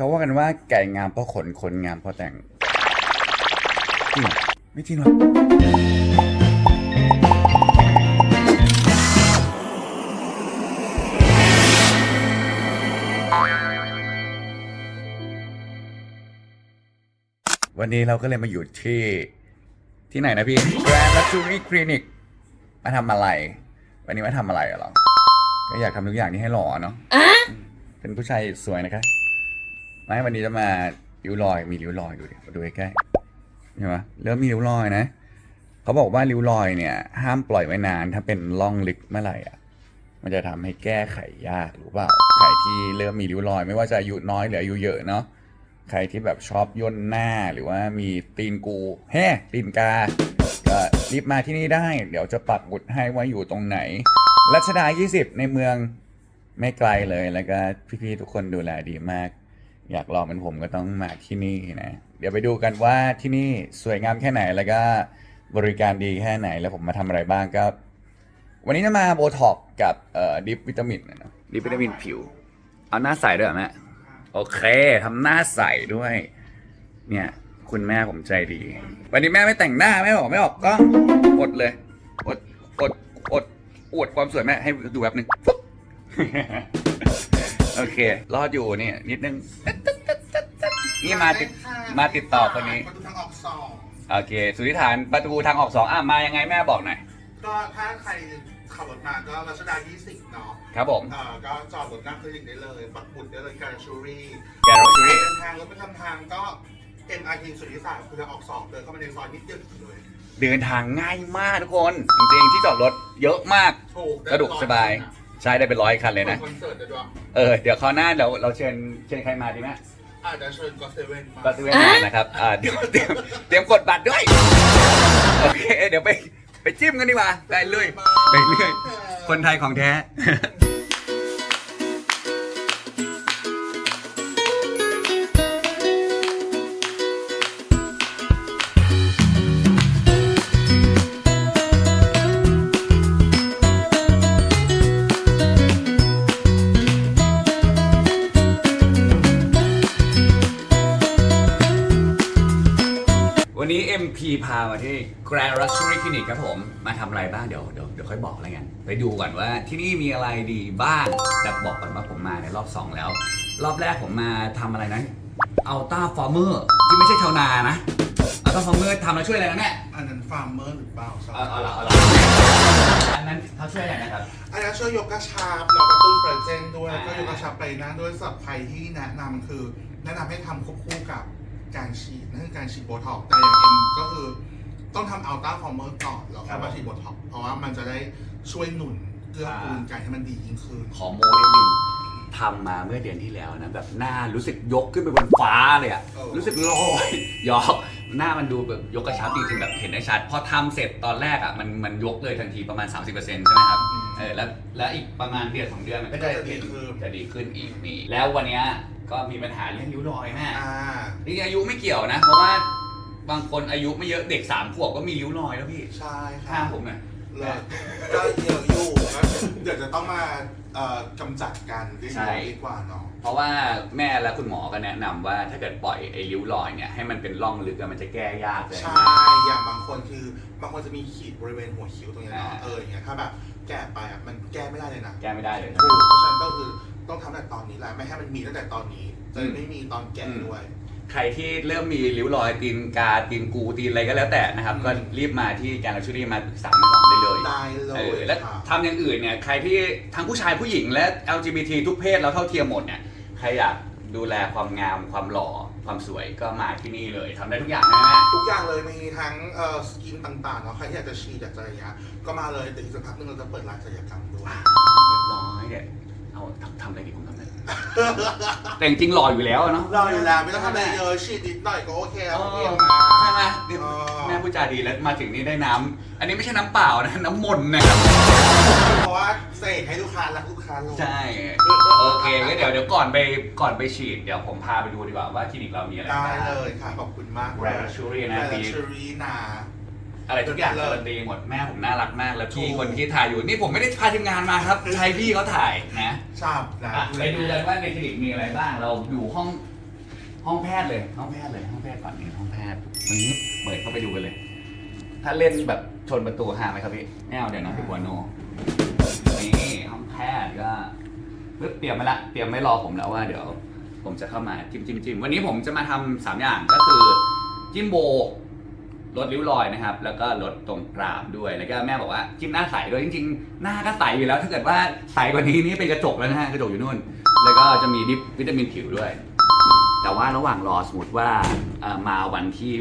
เขาว่ากันว่าไก่งามเพราะขนคนงามเพราะแต่งจริงเหรอไม่จริงหรอกวันนี้เราก็เลยมาอยู่ที่ที่ไหนนะพี่ Grand Luxury Clinic มาทำอะไร วันนี้มาทำอะไรอะเหรอก็อยากทำทุกอย่างที่ให้หล่อเนาะเป็นผู้ชายสวยนะคะ ไม่วันนี้จะมาริ้วรอยมีริ้วรอยดูดิมาดูใกล้ๆเห็นไหมเริ่มมีริ้วรอยนะเขาบอกว่าริ้วรอยเนี่ย ห้ามปล่อยไว้นานถ้าเป็นร่องลึกเมื่อไหร่อะ มันจะทำให้แก้ไขยากหรือเปล่าใครที่เริ่มมีริ้วรอย ไม่ว่าจะอายุน้อยหรืออายุเยอะเนาะใครที่แบบชอบย่นหน้าหรือว่ามีตีนกูแฮ่ตีนกาก็รีบมาที่นี่ได้ เดี๋ยวจะปักหมุดให้ว่าอยู่ตรงไหนรัชดา 20 ในเมืองไม่ไกลเลยแล้วก็พี่ๆทุกคนดูแลดีมาก อยากลองเป็นผมก็ต้องมาที่นี่นะ เดี๋ยวไปดูกันว่าที่นี่สวยงามแค่ไหนแล้วก็บริการดีแค่ไหนแล้วผมมาทำอะไรบ้างก็ วันนี้จะมาโบท็อกกับเอ่อดิฟวิตามินนะดิฟวิตามินผิว เอาหน้าใสด้วยเหรอแม่โอเคทำหน้าใสด้วย เนี่ย คุณแม่ผมใจดี วันนี้แม่ไม่แต่งหน้าไม่บอกไม่ออกกล้องอดเลยอดอดอดอวดความสวยแม่ให้ดูแบบหนึ่งปุ๊บ โอเค รอดอยู่เนี่ยนิดนึง นี่มาติดมาติดต่อคนนี้ ประตูทางออกสองโอเค สุธิฐานประตูทางออกสองอะมายังไงแม่บอกหน่อย ก็ถ้าใครขับรถมาก็รัชดา 20 เนาะครับผม เอ่อก็จอดรถหน้าคลินิกได้เลย ปักหมุดได้เลยการชูรี่ Gallery เดินทางรถไปทำทางก็ MRT สุทธิศาสตร์คือทางออกสองเดินเข้ามาในซอยนิดเดียวถึงเลยเดินทางง่ายมากทุกคน จริงๆที่จอดรถเยอะมาก ถูกสะดวกสบาย ใช้ได้เป็นร้อยคันเลยนะ คอนเสิร์ตเดี๋ยวด้วยเออ เดี๋ยวคราวหน้าเดี๋ยวเราเชิญเชิญใครมาดีไหมอาจจะเชิญก็เซเว่นมาก็ซื้อมานะครับอ่าเดี๋ยวเตรียมเตรียมกดบัตรด้วย โอเค เดี๋ยวไปไปจิ้มกันดีกว่าได้เลยไปเรื่อยคนไทยของแท้ พามาที่ Grand Luxury Clinic ครับผม มาทำอะไรบ้างเดี๋ยวเดี๋ยวเดี๋ยวค่อยบอกอะไรกัน ไปดูก่อนว่าที่นี่มีอะไรดีบ้าง แต่บอกก่อนว่าผมมาในรอบ 2 แล้ว รอบแรกผมมาทำอะไรนะ Ultra Farmer ที่ไม่ใช่ชาวนานะ Ultra Farmer ทำแล้วช่วยอะไรนะแม่อันนั้นฟาร์มเมอร์หรือเปล่าเอาเอาละเอาละอันนั้นเขาช่วยอะไรนะครับ อันนั้นช่วยยกกระชับเรากระตุ้นเฟรเจนด้วยอ่าก็ยกกระชับไปหน้าด้วยสำหรับใครที่แนะนำคือ แนะนำให้ทำควบคู่กับ การฉีดนั่นคือการฉีดโบท็อกซ์แต่อย่างเอ็มก็คือต้องทำอัลต้าฟอร์เมอร์ก่อนแล้วค่อยมาฉีดโบท็อกซ์เพราะว่ามันจะได้ช่วยหนุนเกื้อกูลกันให้มันดียิ่งขึ้น ขอโมนิดนึงทำมาเมื่อเดือนที่แล้วนะแบบหน้ารู้สึกยกขึ้นไปบนฟ้าเลยอะเออ รู้สึกลอยยอกหน้ามันดูแบบยกกระชับจริงๆแบบเห็นได้ชัดพอทำเสร็จตอนแรกอะมันมันยกเลยทันทีประมาณ 30%ใช่ไหมครับเออแล้วแล้วอีกประมาณเดือนสองเดือนมันก็จะเห็นจะดีขึ้นอีกนี่แล้ววันเนี้ย ก็มีปัญหาเรื่องริ้วรอยแม่อ่านี่อายุไม่เกี่ยวนะ เพราะว่าบางคนอายุไม่เยอะเด็กสามขวบก็มีริ้วรอยแล้วพี่ใช่ค่ะห้ามผมหน่อยเลิกก็เยอะอยู่ก็เดี๋ยวจะต้องมาเอ่อกำจัดกันดีใช่ดีกว่าเนาะเพราะว่าแม่และคุณหมอก็แนะนำว่าถ้าเกิดปล่อยไอ้ริ้วรอยเนี่ยให้มันเป็นร่องลึกอะมันจะแก้ยากเลย ใช่อย่างบางคนคือบางคนจะมีขีดบริเวณหัวคิ้วตรงเนี้ยเนาะอ่า เอออย่างเงี้ยถ้าแบบแก่ไปอะมันแก้ไม่ได้เลยนะแก้ไม่ได้เลยถูกเพราะฉะนั้นก็คือ ต้องทำแต่ตอนนี้แหละไม่ให้มันมีตั้งแต่ตอนนี้จะได้ไม่มีตอนแก่ด้วย ใครที่เริ่มมีริ้วรอยตีนกาตีนกูตีนอะไรก็แล้วแต่นะครับ อืม ก็รีบมาที่การรักชูรี่มาปรึกษาหมอได้เลยได้เลเออยและค่ะทำอย่างอื่นเนี่ยใครที่ทั้งผู้ชายผู้หญิงและ LGBT ทุกเพศเราเท่าเทียมหมดเนี่ยใครอยากดูแลความงามความหล่อความสวยก็มาที่นี่เลยทำได้ทุกอย่างนะแม่ ทุกอย่างเลยมีทั้งเอ่อสกินต่างๆเนาะใครที่อยากจะฉีดอยากจะอะไรเงี้ยก็มาเลยแต่อีกสักพักนึงเราจะเปิดร้านศัลยกรรมด้วย เรียบร้อยเนี่ย แต่จริงๆหล่ออยู่แล้วอะเนาะรออยู่แล้วไม่ต้องทำอะไรเยอะฉีดนิดหน่อยก็โอเคแล้วเอเพีอยงมา ใช่ไหมเนี่ยเออแม่ผู้จาดีแล้วมาถึงนี่ได้น้ำอันนี้ไม่ใช่น้ำเปล่านะน้ำมนต์นะครับเพราะว่าเสกให้ลูกค้ารักลูกค้าลง ใช่โอเคงั้นเดี๋ยวเดี๋ยวก่อนไปก่อนไปฉีดเดี๋ยวผมพาไปดูดีกว่าว่าคลินิกเรามีอะไรได้บ้าง เลยค่ะ ขอบคุณมากแบรนด์ Luxury นะแบรนด์ปี Luxury นะ อะไรทุกอย่างเลิกาศรันตีหมดแม่ผมน่ารักมาก แล้วพี่ถูก คนที่ถ่ายอยู่นี่ผมไม่ได้พาทีมงานมาครับใช้พี่เขาถ่ายนะชอบนะอะไปดูกันว่าในคลินิกมีอะไรบ้าง เราอยู่ห้องห้องแพทย์เลยห้องแพทย์เลยห้องแพทย์ก่อนนี่ห้องแพทย์วันนี้เปิดเข้าไปดูกันเลย ถ้าเล่นแบบชนประตูห่างไหมครับพี่ไม่เอาเดี๋ยวน้องพี่บัวโนนี่ห้องแพทย์ก็ปึ๊บเตรียมไว้ละเตรียมไว้รอผมแล้วว่าเดี๋ยว ผมจะเข้ามาจิ้มจิ้มจิ้มวันนี้ผมจะมาทำสามอย่างก็คือ จิ้มโบ ลดริ้วรอยนะครับ แล้วก็ลดตรงกรามด้วย แล้วก็แม่บอกว่าจิ้มหน้าใสด้วยจริงๆ หน้าก็ใสอยู่แล้ว ถ้าเกิดว่าใสกว่านี้นี่เป็นกระจกแล้วนะฮะกระจกอยู่นู่น แล้วก็จะมีดิฟวิตามินผิวด้วย แต่ว่าระหว่างรอสมมติว่ามาวันที่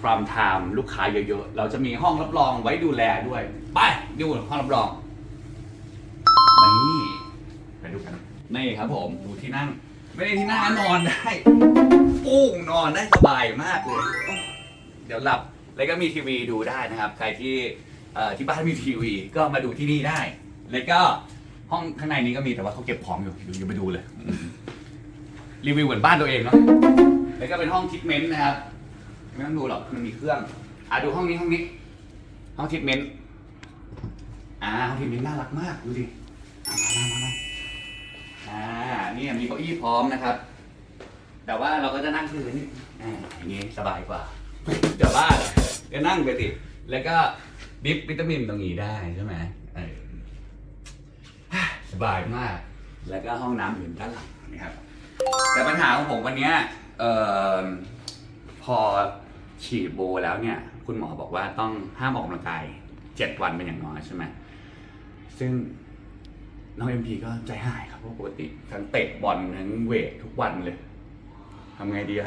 พรามไทม์ลูกค้าเยอะๆ เราจะมีห้องรับรองไว้ดูแลด้วย ไปดูห้องรับรอง นี่ไปดูกันนี่ครับผมดูที่นั่ง ไม่ได้ที่นั่งนอนได้ปุ้งนอนได้สบายมากเลย เดี๋ยวหลับ แล้วก็มีทีวีดูได้นะครับ ใครที่เอ่อที่บ้านมีทีวี ก็มาดูที่นี่ได้ แล้วก็ห้องข้างในนี้ก็มีแต่ว่าเขาเก็บของอยู่อยู่อย่าไปดูเลยรีวิวเหมือนบ้านตัวเองเนาะแล้วก็เป็นห้องทิทเมนต์นะครับไม่ต้องดูหรอกมันมีเครื่องอะดูห้องนี้ห้องนี้ ห้องทิทเมนต์อ่าห้องทิทเมนต์น่ารักมากดูดิอะมามามามาอ่านี่มีเก้าอี้พร้อมนะครับ แต่ว่าเราก็จะนั่งพื้นอ่าอย่างนี้สบายกว่า เดี๋ยวว่า ก็นั่งไปติแล้วก็ดิฟวิตามินตรงนี้ได้ใช่ไหมเออสบายมาก แล้วก็ห้องน้ำอยู่ด้านหลังนะครับแต่ปัญหาของผมวันนี้เอ่อพอฉีดโบแล้วเนี่ย คุณหมอบอกว่าต้องห้ามออกกำลังกายเจ็ดวันเป็นอย่างน้อยใช่ไหมซึ่งน้องเอ็มพีก็ใจหายครับเพราะปกติทั้งเตะบอลทั้งเวททุกวันเลยทำไงดีอะ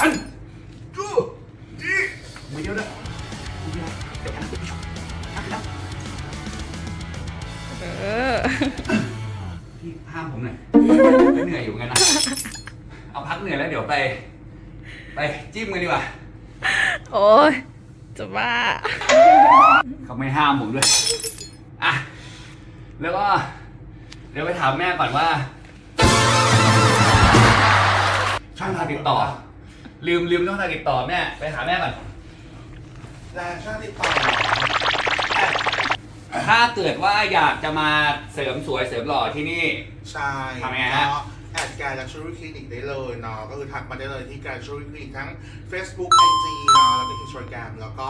อันดูดีไม่เยอะนะเยอะเดี๋ยวกันนะคุณผู้ชมนักแล้วเออพี่ห้ามผมหน่อยเหนื่อยอยู่เหมือนกันนะเอาพักเหนื่อยแล้วเดี๋ยวไป ไปจิ้มกันดีกว่า โอ้ยจะบ้าเขาไม่ห้ามผมด้วยอะแล้วก็เดี๋ยวไปถามแม่ก่อนว่าช่องทางติดต่อ ลืมลืมช่องทางติดต่อแม่ ไปหาแม่ก่อนและช่างติดต่อถ้าเกิดว่าอยากจะมาเสริมสวยเสริมหล่อที่นี่ ใช่ทำไงฮะ ก็แอดแกนลักชัวรี่คลินิกได้เลยเนาะก็คือทักมาได้เลยที่แกนลักชัวรี่คลินิกทั้ง Facebook IG เนาะแล้วก็ Instagram แล้วก็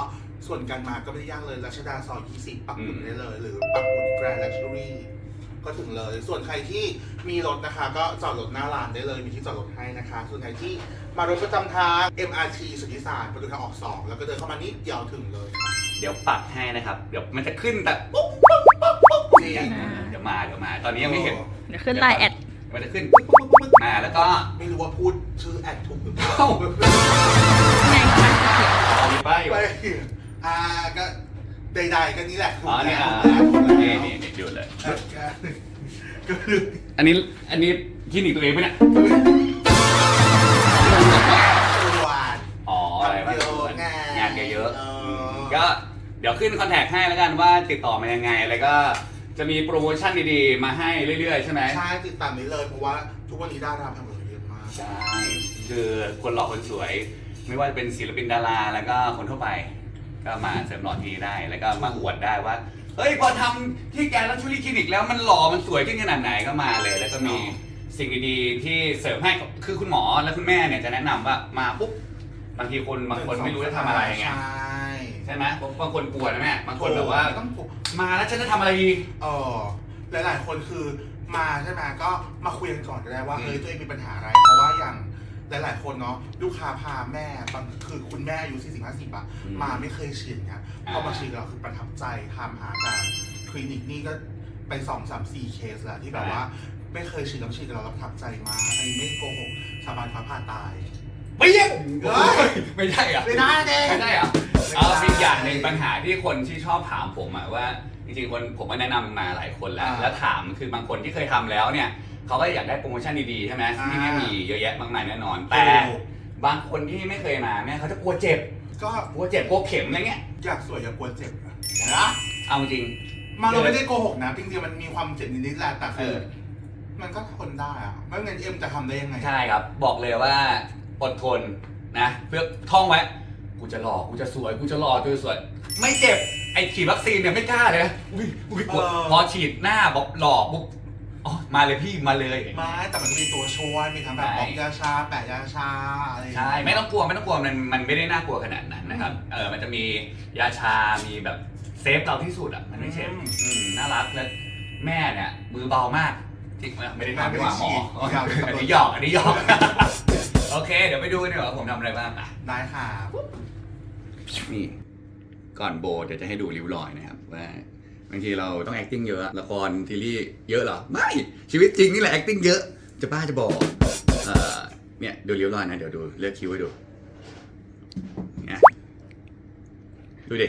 ส่วนการมาก็ไม่ได้ยากเลยรัชดาซอย20ปักหมุดได้เลย หรือปักหมุดแกรนลักชัวรี่ ก็ถึงเลย ส่วนใครที่มีรถนะคะ ก็จอดรถหน้าร้านได้เลย มีที่จอดรถให้นะคะ ส่วนใครที่มารถประจำทาง MRT สุทธิสารประตูทางออก 2 แล้วก็เดินเข้ามานิดเดียวถึงเลยค่ะเดี๋ยวปักให้นะครับ เดี๋ยวมันจะขึ้นแต่ปุ๊บปุ๊บปุ๊บปุ๊บปุ๊บนี่เดี๋ยวมาเดี๋ยวมา ตอนนี้ยังไม่เห็นเดี๋ยวขึ้นไลน์แอดมันจะขึ้นปุ๊บปุ๊บปุ๊บปุ๊บมาแล้วก็ไม่รู้ว่าพูดชื่อแอดถูกหรือเปล่าเอ้า ใดๆก็นี่แหละถูกอ๋อนี่แล้วอ่าถูกแล้วนี่นี่นี่ดูเลยอะก็คืออันนี้อันนี้คลินิกตัวเองปะเนี่ย ตัวานอ๋ออะไรวะเยอะไงงานเยอะเอๆออืมก็เดี๋ยวขึ้นคอนแทคให้แล้วกันว่าติดต่อมายังไง แล้วก็จะมีโปรโมชั่นดีๆ มาให้เรื่อยๆ ใช่ไหมใช่ติดตามนี้เลยเพราะว่าทุกวันนี้ดาราทำผลเยอะมาก ใช่คือคนหล่อคนสวย ไม่ว่าจะเป็นศิลปินดาราแล้วก็คนทั่วไป ก็มาเสริมหล่อที่นี่ได้ แล้วก็มาอวดได้ว่า เฮ้ยพอทำที่แกนลักชูรี่คลินิกแล้วมันหล่อมันสวยขึ้นขนาดไหนก็มาเลย แล้วก็มีสิ่งดีๆที่เสริมให้คือคุณหมอและคุณแม่เนี่ยจะแนะนำว่ามาปุ๊บบางทีคนบางคนไม่รู้จะทำอะไรไง ใช่ใช่ไหมบางคนกลัวนะแม่บางคนแบบว่าต้องถูกมาแล้วฉันจะทำอะไรดี เออหลาย ๆ คนคือมาใช่ไหมก็มาคุยกันก่อนก็ได้ว่าอืมเฮ้ยตัวเองมีปัญหาอะไร เพราะว่าอย่าง หลายๆคนเนาะลูกค้าพาแม่บางคือคุณแม่อายุ40 50อะมาไม่เคยฉีดเนี้ยพอมาฉีดเราคือประทับใจทำหาการคลินิกนี่ก็ไปสองสามสี่เคสแล้วที่แบบว่าไม่เคยฉีดแล้วฉีดกับเราแล้วประทับใจมากอันนี้ไม่โกหกสาบานฟ้าผ่าตายไม่ใช่เฮ้ยไม่ใช่เหรอะไม่ได้เด้ ไม่ใช่เหรอะไม่ได้เอาเป็นอย่างหนึ่งปัญหาที่คนที่ชอบถามผมอะว่าจริงๆคนผมก็แนะนำมาหลายคนแล้ว อ่า แล้วถามคือบางคนที่เคยทำแล้วเนี่ย เขาก็อยากได้โปรโมชั่นดีๆใช่ไหมอ่าที่นี่มีเยอะแยะมากมายแน่นอน แต่บางคนที่ไม่เคยมาเนี่ยเขาจะกลัวเจ็บ ก็กลัวเจ็บกลัวเข็มอะไรเงี้ยอยากสวยอย่ากลัวเจ็บนะนะเอาจริงมันก็ไม่ได้โกหกนะจริงๆมันมีความเจ็บนิดๆแหละแต่คือเออมันก็ทนได้อะไม่งั้นเอ็มจะทำได้ยังไง ใช่ครับ บอกเลยว่าอดทนนะเพื่อท่องไว้ กูจะหล่อกูจะสวยกูจะหล่อกูจะสวย ไม่เจ็บไอ้ฉีดวัคซีนเนี่ยไม่กล้าเลยนะอุ้ยอุ้ยกลัวเออพอฉีดหน้าบอกหล่อปุ๊บอ๋อ มาเลยพี่มาเลย ไม่แต่มันมีตัวช่วยมีทั้งแบบใช่ บอกยาชา แปะยาชาอะไรอย่างใช่เงี้ยไม่ต้องกลัวไม่ต้องกลัวมันมันไม่ได้น่ากลัวขนาดนั้นนะครับเออมันจะมียาชา มีแบบเซฟเราที่สุดอะมันไม่เจ็บอืมน่ารักแล้วแม่เนี่ยมือเบามากจริงไหมไม่ได้ทำดีกว่าหมออันนี้หยอกอันนี้หยอก โอเค เดี๋ยวไปดูกันดีกว่าว่าผมทำอะไรบ้างอะ ได้ค่ะ นี่ก่อนโบเดี๋ยวจะให้ดูริ้วรอยนะครับ ว่า บางทีเราต้อง acting เยอะละครทีรีส์เยอะเหรอ ไม่ชีวิตจริงนี่แหละ acting เยอะ จะบ้าจะบอกเอ่อเนี่ยดูเริ้วรอยนะ เดี๋ยวดูเลือกคิวให้ดูเนี่ยดูดิ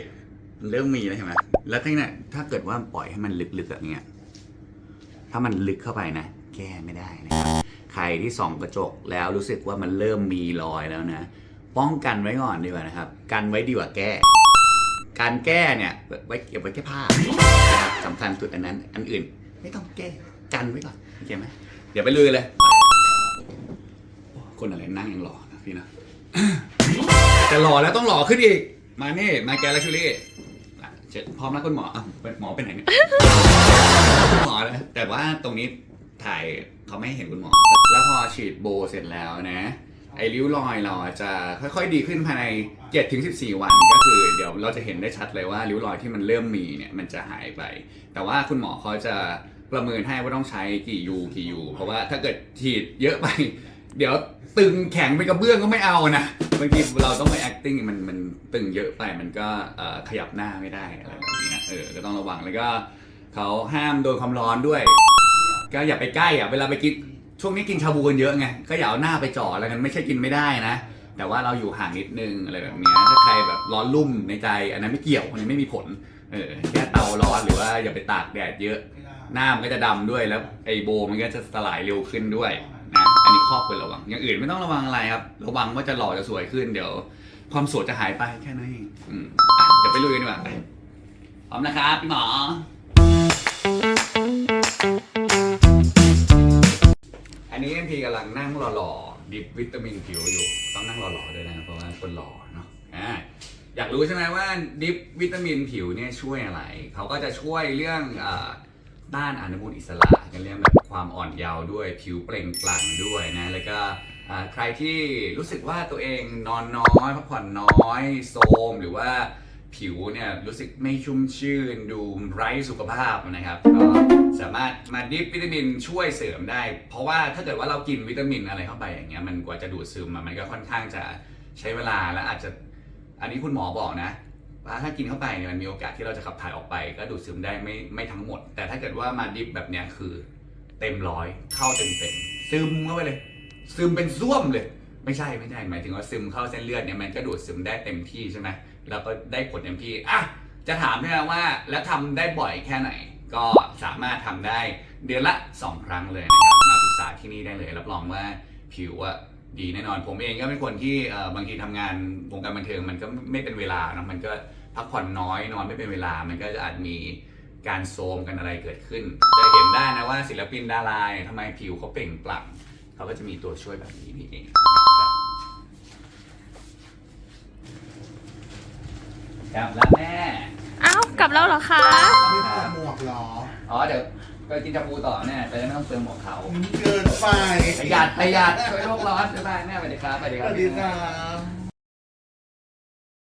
มันเริ่มมีแล้วใช่ไหมแล้วที่เนี่ยถ้าเกิดว่าปล่อยให้มันลึกๆอย่างเงี้ยถ้ามันลึกเข้าไปนะ แก้ไม่ได้นะครับใครที่ส่องกระจกแล้วรู้สึกว่ามันเริ่มมีรอยแล้วนะ ป้องกันไว้ก่อนดีกว่านะครับ กันไว้ดีกว่าแก้ การแก้เนี่ยไว้เก็บไว้แค่ผ้านะครับสำคัญสุดอันนั้น อันอื่น ไม่ต้องแก้กันไว้ก่อนโอเคไหมเดี๋ยวไปลุยเลยคนอะไรนั่งยังหล่อนะพี่นะแต่หล่อแล้วต้องหล่อขึ้นอีก มาเน่มาแกลชูรี่พร้อมแล้วคุณหมออะเป็นหมอไปไหนเนี่ยคุณหมอนะแต่ว่าตรงนี้ถ่ายเขาไม่ให้เห็นคุณหมอ แล้วพอฉีดโบเสร็จแล้วนะ ไอ้ริ้วรอยเราจะค่อยๆดีขึ้นภายใน7ถึง14 วันก็คือ เดี๋ยวเราจะเห็นได้ชัดเลยว่าริ้วรอยที่มันเริ่มมีเนี่ยมันจะหายไป แต่ว่าคุณหมอเขาจะประเมินให้ว่าต้องใช้กี่ยูกี่ยูเพราะว่าถ้าเกิดฉีดเยอะไป เดี๋ยวตึงแข็งไปกระเบื้องก็ไม่เอานะบางทีเราต้องไป acting มันมันตึงเยอะไปมันก็ขยับหน้าไม่ได้อะไรแบบเนี้ยเออก็ต้องระวังแล้วก็เขาห้ามโดนความร้อนด้วย ก็อย่าไปใกล้อะเวลาไปกิน ช่วงนี้กินชาบูกันเยอะไงก็อย่าเอาหน้าไปจ่ออะไรกันไม่ใช่กินไม่ได้นะ แต่ว่าเราอยู่ห่างนิดนึงอะไรแบบนี้ถ้าใครแบบร้อนรุ่มในใจ อันนั้นไม่เกี่ยวอันนี้ไม่มีผลเออแค่เตาร้อนหรือว่าอย่าไปตากแดดเยอะ หน้ามันก็จะดำด้วยแล้วไอโบมันก็จะสลายเร็วขึ้นด้วยนะอันนี้ข้อควรระวัง อย่างอื่นไม่ต้องระวังอะไรครับ ระวังว่าจะหล่อจะสวยขึ้นเดี๋ยว ความสวยจะหายไปแค่นั้นเองอืมอะเดี๋ยวไปลุยกันดีกว่าไปพร้อมนะครับพี่หมอ นนี้เอ็มพีกำลังนั่งหล่อๆดิบวิตามินผิวอยู่ ต้องนั่งหล่อๆด้วยนะเพราะว่าคนหล่อเนาะอ่าอยากรู้ใช่ไหมว่าดิบวิตามินผิวเนี่ยช่วยอะไร เขาก็จะช่วยเรื่องอ่าต้านอนุมูลอิสระกันเรื่องแบบความอ่อนเยาว์ด้วยผิวเปล่งปลั่งด้วยนะ แล้วก็อ่าใครที่รู้สึกว่าตัวเองนอนน้อยพักผ่อนน้อยโทรมหรือว่า ผิวเนี่ยรู้สึกไม่ชุ่มชื่นดูไร้สุขภาพนะครับก็สามารถมาดิฟวิตามินช่วยเสริมได้ เพราะว่าถ้าเกิดว่าเรากินวิตามินอะไรเข้าไปอย่างเงี้ยมันกว่าจะดูดซึมอะมันก็ค่อนข้างจะใช้เวลาและอาจจะอันนี้คุณหมอบอกนะว่าถ้ากินเข้าไปเนี่ยมันมีโอกาสที่เราจะขับถ่ายออกไป ก็ดูดซึมได้ไม่ไม่ทั้งหมด แต่ถ้าเกิดว่ามาดิฟแบบเนี้ยคือเต็มร้อยเข้าเต็มเต็มๆซึมเข้าไปเลย ซึมเป็นซ่วมเลย ไม่ใช่ไม่ใช่หมายถึงว่าซึมเข้าเส้นเลือดเนี่ยมันก็ดูดซึมได้เต็มที่ใช่ไหม แล้วก็ได้ผลเต็มที่อะจะถามใช่ไหมว่าแล้วทำได้บ่อยแค่ไหน ก็สามารถทำได้เดือนละ 2 ครั้งเลยนะครับมาปรึกษาที่นี่ได้เลย รับรองว่าผิวอะดีแน่นอนผมเองก็เป็นคนที่บางทีทำงานวงการบันเทิงมันก็ไม่เป็นเวลานะมันก็พักผ่อนน้อยนอนไม่เป็นเวลา มันก็จะอาจมีการโซมกันอะไรเกิดขึ้น จะเห็นได้นะว่าศิลปินดาราเนี่ยทำไมผิวเขาเปล่งปลั่งเขาก็จะมีตัวช่วยแบบนี้นี่เองนะครับ กลับแล้วแม่เอ้ากลับแล้วเหรอคะ ไม่ถอดหมวกเหรออ๋อเดี๋ยวไปกินชาบูต่อแน่จะได้ไม่ต้องเติมหมวกเขาเกินไปประหยัดประหยัดช่วยโลกร้อนบ๊ายบายแม่สวัสดีครับสวัสดีสครับวัสดีครับ